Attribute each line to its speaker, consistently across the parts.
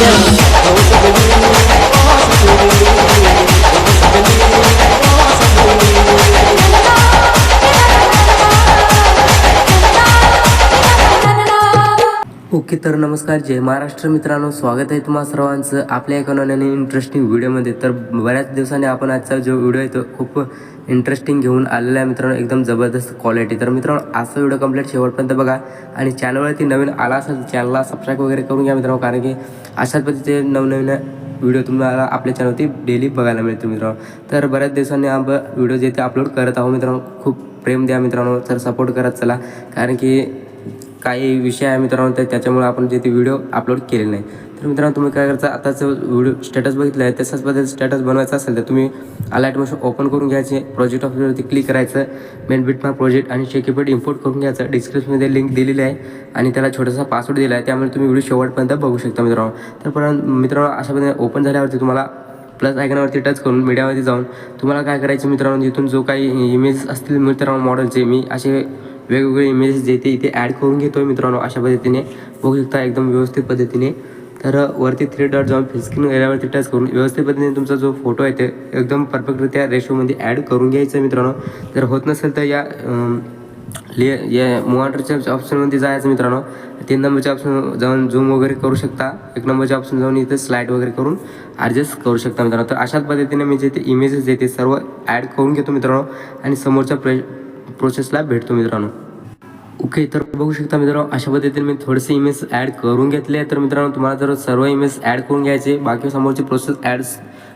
Speaker 1: yeah.
Speaker 2: Okay तर नमस्कार जय महाराष्ट्र मित्रांनो. स्वागत आहे तुम्हा सर्वांचं आपल्या एका नव्याने इंटरेस्टिंग व्हिडिओमध्ये तर बऱ्याच दिवसांनी आपण आजचा जो व्हिडिओ आहे तो खूप इंटरेस्टिंग घेऊन आलेला आहे मित्रांनो. एकदम जबरदस्त क्वालिटी तर मित्रांनो असा व्हिडिओ कंप्लीट शेवटपर्यंत बघा. आणि चॅनलवरती नवीन आला असेल चॅनलला सबस्क्राईब वगैरे करून घ्या मित्रांनो. कारण की अशाच पद्धतीचे नवनवीन व्हिडिओ तुम्हाला आपल्या चॅनलवरती डेली बघायला मिळतो मित्रांनो. तर बऱ्याच दिवसांनी आपण व्हिडिओ जे ते अपलोड करत आहोत मित्रांनो खूप प्रेम द्या मित्रांनो. तर सपोर्ट करत चला. कारण की काही विषय आहे मित्रांनो तर त्याच्यामुळे आपण जे ते व्हिडिओ अपलोड केले नाही. तर मित्रांनो तुम्ही काय करायचं? आताच व्हिडिओ स्टेटस बघितलं आहे तसंच बद्दल स्टेटस बनवायचं असेल तर तुम्ही अलाइट मशीन ओपन करून घ्यायचे. प्रोजेक्ट ऑफिसवरती क्लिक करायचं. मेन बिटमा प्रोजेक्ट आणि शेकीपेड इम्पोर्ट करून घ्यायचं. डिस्क्रिप्शनमध्ये लिंक दिलेली आहे आणि त्याला छोटासा पासवर्ड दिला आहे. त्यामुळे तुम्ही व्हिडिओ शेवटपर्यंत बघू शकता मित्रांनो. तर पण मित्रांनो अशा पद्धतीने ओपन झाल्यावरती तुम्हाला प्लस आयकनावरती टच करून मीडियामध्ये जाऊन तुम्हाला काय करायचं मित्रांनो? इथून जो काही इमेज असतील मित्रांनो मॉडेलचे मी असे वेगवेगळे इमेजेस जे ते इथे ॲड करून घेतो आहे मित्रांनो अशा पद्धतीने. बघू शकता एकदम व्यवस्थित पद्धतीने. तर वरती थ्री डॉट जाऊन फिलस्क्रीन एरियावरती टच करून व्यवस्थित पद्धतीने तुमचा जो फोटो आहे ते एकदम परफेक्टरित्या रेशोमध्ये ॲड करून घ्यायचं मित्रांनो. जर होत नसेल तर या ले या मुवांटरच्या ऑप्शनमध्ये जायचं मित्रांनो. तीन नंबरच्या ऑप्शन जाऊन झूम वगैरे करू शकता. एक नंबरच्या ऑप्शन जाऊन इथे स्लाईड वगैरे करून ॲडजस्ट करू शकता मित्रांनो. तर अशाच पद्धतीने मी जे ते इमेजेस जे ते सर्व ॲड करून घेतो मित्रांनो. आणि समोरच्या प्रे प्रोसेसला भेटतो मित्रांनो. ओके तर बघू शकता मित्रांनो अशा पद्धतीने मी थोडेसे इमेज ॲड करून घेतले तर मित्रांनो तुम्हाला जर सर्व इमेज ॲड करून घ्यायचे बाकी समोरचे प्रोसेस ॲड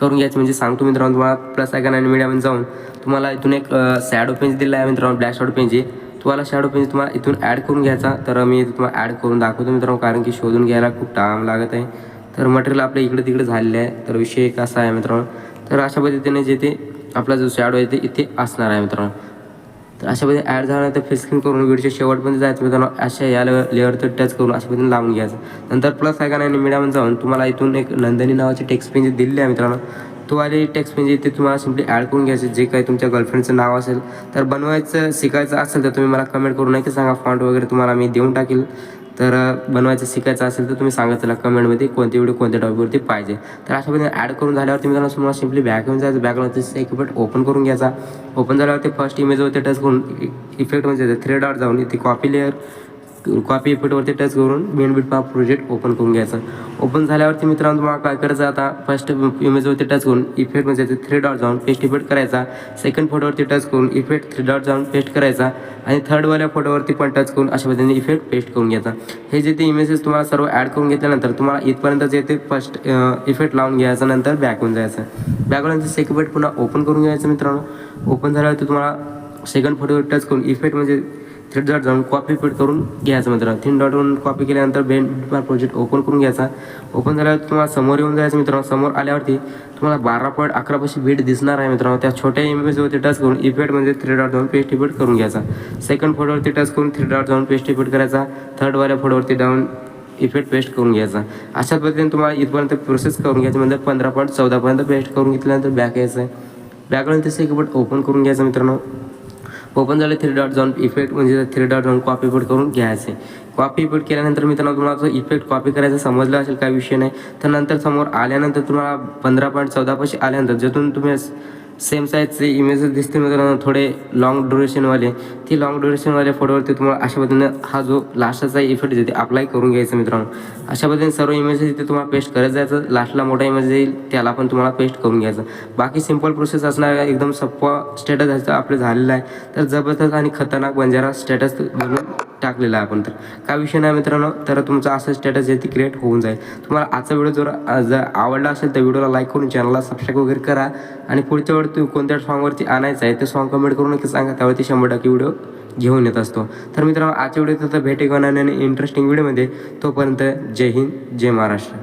Speaker 2: करून घ्यायचे म्हणजे सांगतो मित्रांनो तुम्हाला प्लस आयकन आणि मीडियामध्ये जाऊन तुम्हाला इथून एक शॅडो पेंज दिला आहे मित्रांनो ब्लॅक शॅडो पेंज तुम्हाला शॅडो पेंज तुम्हाला इथून ॲड करून घ्यायचा. तर मी तुम्हाला ॲड करून दाखवतो मित्रांनो कारण की शोधून घ्यायला खूप टाइम लागत आहे. तर मटेरियल आपल्या इकडे तिकडे झालेलं आहे. तर विषय एक असा आहे मित्रांनो तर अशा पद्धतीने जे ते आपला जो शॅडो आहे ते इथे असणार आहे मित्रांनो. तर अशा पद्धतीने ॲड झाल्यानंतर फेस्किंग करून व्हिडिओच्या शेवटपर्यंत जायचं म्हणजे मित्रांनो अशा या लेअरचं टच करून अशा पद्धतीने लावून घ्यायचं. नंतर प्लस आहे का नाही मीडियामध्ये जाऊन तुम्हाला इथून एक नंदिनी नावाची टेक्स्ट पेंज दिलेली आहे मित्रांनो. तो आले टेक्स्ट पेंज इथे तुम्हाला सिम्पली ॲड करून घ्यायचे. जे काही तुमच्या गर्लफ्रेंडचं नाव असेल तर बनवायचं शिकायचं असेल तर तुम्ही मला कमेंट करून नक्की सांगा फॉन्ट वगैरे तुम्हाला मी देऊन टाकेल. तर बनवायचं शिकायचं असेल तर तुम्ही सांगा त्याला कमेंटमध्ये कोणते व्हिडिओ कोणत्या टॉपिकवरती पाहिजे. तर अशा पद्धतीने ॲड करून झाल्यावर तुम्ही त्यांना तुम्हाला सिम्पली बॅक घेऊन जायचं. बॅगला एक इफेक्ट ओपन करून घ्यायचा. ओपन झाल्यावरती फर्स्ट इमेजवरती टच करून e-, इफेक्ट म्हणजे थ्री डॉट जाऊन इथे कॉपी लेअर कॉपी इफेक्टवरती टच करून मेन बिट पा प्रोजेक्ट ओपन करून घ्यायचा. ओपन झाल्यावरती मित्रांनो तुम्हाला काय करायचं आता? फर्स्ट इमेजवरती टच करून इफेक्ट म्हणजे थ्री डॉट जाऊन पेस्ट इफेक्ट करायचा. सेकंड फोटोवरती टच करून इफेक्ट थ्री डॉट जाऊन पेस्ट करायचा. आणि थर्डवाल्या फोटोवरती पण टच करून अशा पद्धतीने इफेक्ट पेस्ट करून घ्यायचा. हे जे ते इमेजेस तुम्हाला सर्व ॲड करून घेतल्यानंतर तुम्हाला इथपर्यंत जे ते फर्स्ट इफेक्ट लावून घ्यायचं नंतर बॅक होऊन जायचं. बॅकवरती सेकंड पुन्हा ओपन करून घ्यायचं मित्रांनो. ओपन झाल्यावरती तुम्हाला सेकंड फोटोवर टच करून इफेक्ट म्हणजे थ्री डॉट जाऊन कॉपी फिट करून घ्यायचं मित्रांनो. थ्री डॉटवरून कॉपी केल्यानंतर बेन प्रोजेक्ट ओपन करून घ्यायचा. ओपन झाल्यावर तुम्हाला समोर येऊन जायचं मित्रांनो. समोर आल्यावरती तुम्हाला बारा पॉईंट अकरापाशी बीट दिसणार आहे मित्रांनो. त्या छोट्या इमेजवरती टच करून इफेक्ट म्हणजे थ्री डॉट जाऊन पेस्ट इफेक्ट करून घ्यायचा. सेकंड फोटोवरती टच करून थ्री डॉट जाऊन पेस्ट इफेक्ट करायचा. थर्डवाल्या फोटोवरती डाऊन इफेक्ट पेस्ट करून घ्यायचा. अशा पद्धतीने तुम्हाला इथपर्यंत प्रोसेस करून घ्यायचं म्हणजे पंधरा पॉईंट चौदापर्यंत पेस्ट करून घेतल्यानंतर बॅक यायचं. आहे बॅकनंतर सेकंड ओपन करून घ्यायचं मित्रांनो. ओपन झाले थ्री डॉट जाऊन इफेक्ट म्हणजे थ्री डॉट जाऊन कॉपी पेड करून घ्यायचे. कॉपी पेड केल्यानंतर मित्रांनो तुम्हाला जो इफेक्ट कॉपी करायचा समजला असेल काही विषय नाही. तर नंतर समोर आल्यानंतर तुम्हाला पंधरा पॉईंट चौदापाशी आल्यानंतर जिथून तुम्ही सेम साईजचे इमेजेस दिसतील मित्रांनो थोडे लॉंग ड्युरेशनवाले ती लॉंग ड्युरेशनवाल्या फोटोवरती तुम्हाला अशा पद्धतीने हा जो लास्टचा इफेक्ट आहे अप्लाय करून घ्यायचं मित्रांनो. अशा पद्धतीने सर्व इमेजेस इथे तुम्हाला पेस्ट करत जायचं. लास्टला मोठा इमेज येईल त्याला पण तुम्हाला पेस्ट करून घ्यायचं. बाकी सिंपल प्रोसेस असणार एकदम सोप्पा स्टेटस ह्याचं आपलं झालेलं आहे. तर जबरदस्त आणि खतरनाक बंजारा स्टेटस बनवून टाकलेला आहे आपण तर. काय विषय नाही मित्रांनो तर तुमचं असं स्टेटस जे ते क्रिएट होऊन जाईल. तुम्हाला आजचा व्हिडिओ जर जर आवडला असेल तर व्हिडिओला लाईक करून चॅनलला सबस्क्राईब वगैरे करा. आणि पुढच्या वेळी तुम्ही कोणत्या सॉंगवरती आणायचं आहे ते सॉंग कमेंट करून नक्की सांगा. त्यावरती शंभर टक्के व्हिडिओ घेऊन येत असतो. तर मित्रांनो आजच्या व्हिडिओ तर भेटे गणाने इंटरेस्टिंग व्हिडिओमध्ये तोपर्यंत जय हिंद जय महाराष्ट्र.